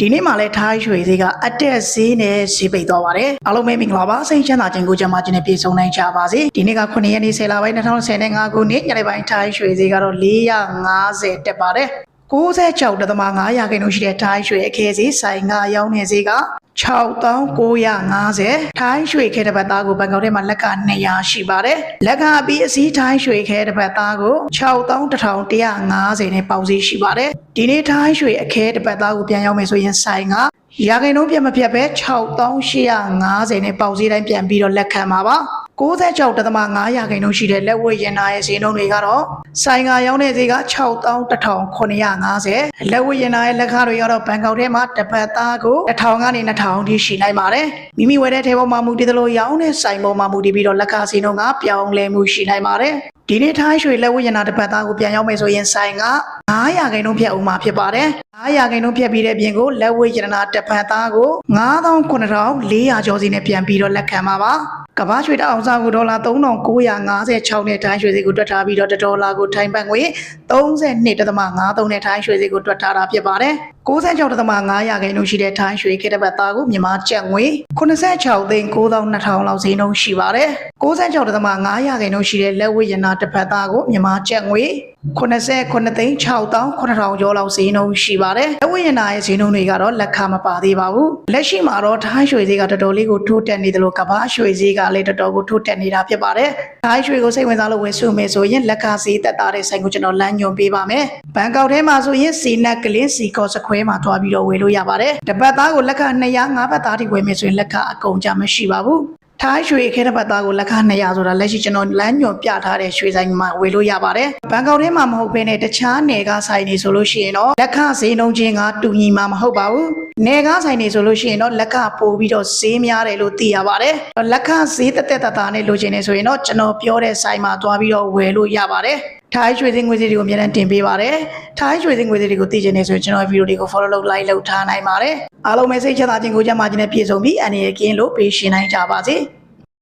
ဒီနေ့မှလည်းထားရွှေဈေးကအတက်ဈေးနဲ့ဈေးပိတ်သွားပါတယ်အားလုံးပဲမင်္ဂလာပါစိတ်ချမ်းသာခြင်းကိုကြံပါခြင်းနဲ့ပြည့်စုံနိုင်ကြပါစေဒီနေ့က9ရက်နေ့10လပိုင်း2025ခုနှစ်ညနေပိုင်းထားရွှေဈေးကတော့450တက်ပါတယ်96.5ရာခိုင်နှုန်းရှိတဲ့ထိုင်းရွှေအခဲဈေးဆိုင်ကရောင်းနေဈေးက 6950ထိုင်းရွှေခဲတစ်ပတ်သားကိုဘန်ကောက်ထဲမှာလက်က200ရှိပါတယ်လက်ကပြီးအစည်းထိုင်းရွှေခဲတစ်ပတ်သားကို6150နဲ့ပေါက်ဈေးရှိပါတယ်ဒီနေ့ထိုင်းရွှေအခဲတစ်ပတ်သားကိုပြန်ရောက်မယ်ဆိုရင်ဆိုင်ကရာခိုင်နှုန်းပြတ်မပြတ်ပဲ6850နဲ့ပေါက်ဈေးတိုင်းပြန်ပြီးတော့လက်ခံပါပါ 96.5ရာခိုင်နှုန်းရှိတဲ့လက်ဝတ်ရင်နာရဲ့ဈေးနှုန်းတွေကတော့ဆိုင်ကရောင်းတဲ့ဈေးက6150လက်ဝတ်ရင်နာရဲ့လက်ခတွေကတော့ဘန်ကောက်ထဲမှာတစ်ပတ်သားကို1000ကနေ2000ထိရှိနိုင်ပါတယ်မိမိဝယ်တဲ့ထဲပေါ်မှာမူတည်သလိုရောင်းတဲ့ဆိုင်ပေါ်မှာမူတည်ပြီးတော့လက်ခဈေးနှုန်းကပြောင်းလဲမှုရှိနိုင်ပါတယ်ဒီနေ့ထိုင်းရွှေလက်ဝတ်ရင်နာတစ်ပတ်သားကိုပြန်ရောက်မယ်ဆိုရင်ဆိုင်က900ရာခိုင်နှုန်းဖြတ်ဦးမှာဖြစ်ပါတယ်900ရာခိုင်နှုန်းဖြတ်ပြီးတဲ့ပြင်ကိုလက်ဝတ်ရင်နာတစ်ပတ်သားကို9400ကျော်စီနဲ့ပြန်ပြီးတော့လက်ခံပါပါ ကမ္ဘာရွှေတအောင်စားကိုဒေါ်လာ3956နဲ့ထိုင်းရွှေဈေးကိုတွက်ထားပြီးတော့တစ်ဒေါ်လာကိုထိုင်းဘတ်ငွေ32.53နဲ့ထိုင်းရွှေဈေးကိုတွက်ထားတာဖြစ်ပါတယ် 96.5ရာခိုင်နှုန်းရှိတဲ့ထိုင်းရွှေခေတ္တဘတ်သားကိုမြန်မာကျပ်ငွေ86သိန်း9200လောက်ဈေးနှုန်းရှိပါတယ်96.5ရာခိုင်နှုန်းရှိတဲ့လက်ဝတ်ရနာတစ်ဖက်သားကိုမြန်မာကျပ်ငွေ89သိန်း6900ကျော်လောက်ဈေးနှုန်းရှိပါတယ်လက်ဝတ်ရနာရဲ့ဈေးနှုန်းတွေကတော့လက်ခမပါသေးပါဘူးလက်ရှိမှာတော့ထိုင်းရွှေဈေးကတော်တော်လေးကိုထိုးတက်နေတယ်လို့ကမ္ဘာရွှေဈေးကလည်းတော်တော်ကိုထိုးတက်နေတာဖြစ်ပါတယ် ထိုင်းရွှေကိုစိတ်ဝင်စားလို့ဝယ်စုမယ်ဆိုရင်လက်ခဈေးတက်တာတဲ့ဆိုင်ကိုကျွန်တော်လမ်းညွှန်ပေးပါမယ်ဘန်ကောက်ထဲမှာဆိုရင်စီနက်ကလင်းစီကော့စခွဲမှာတွားပြီးတော့ဝယ်လို့ရပါတယ်တပတ်သားကိုလက်ခ200 5ဘတ်သားထိဝယ်မယ်ဆိုရင်လက်ခအကုန်ကြမရှိပါဘူး ထိုင်းရွှေခဲတဲ့ပတ်သားကိုလက်ခ200ဆိုတာလက်ရှိကျွန်တော်လမ်းညွန်ပြထားတဲ့ရွှေဆိုင်မှာဝယ်လို့ရပါတယ်။ဘန်ကောက်ထဲမှာမဟုတ်ဘဲနဲ့တခြားနယ်ကားဆိုင်တွေဆိုလို့ရှိရင်တော့လက်ခဈေးနှုန်းချင်းကတူညီမှာမဟုတ်ပါဘူး။နယ်ကားဆိုင်တွေဆိုလို့ရှိရင်တော့လက်ခပို့ပြီးတော့ဈေးများတယ်လို့သိရပါတယ်။လက်ခဈေးတက်တက်တတာနဲ့လိုချင်နေဆိုရင်တော့ကျွန်တော်ပြောတဲ့ဆိုင်မှာသွားပြီးတော့ဝယ်လို့ရပါတယ်။ထိုင်းရွှေစင်းငွေစည်းတွေကိုအများနဲ့တင်ပေးပါတယ်။ထိုင်းရွှေစင်းငွေစည်းတွေကိုသိချင်နေဆိုရင်ကျွန်တော်ဗီဒီယိုတွေကို follow လုပ် like လုပ်ထားနိုင်ပါတယ်။အားလုံးပဲစိတ်ချမ်းသာခြင်းကိုကြမ်းမာခြင်းနဲ့ပြည့်စုံပြီးအနေရကင်းလို့ပေးရှင်နိုင်ကြပါစေ။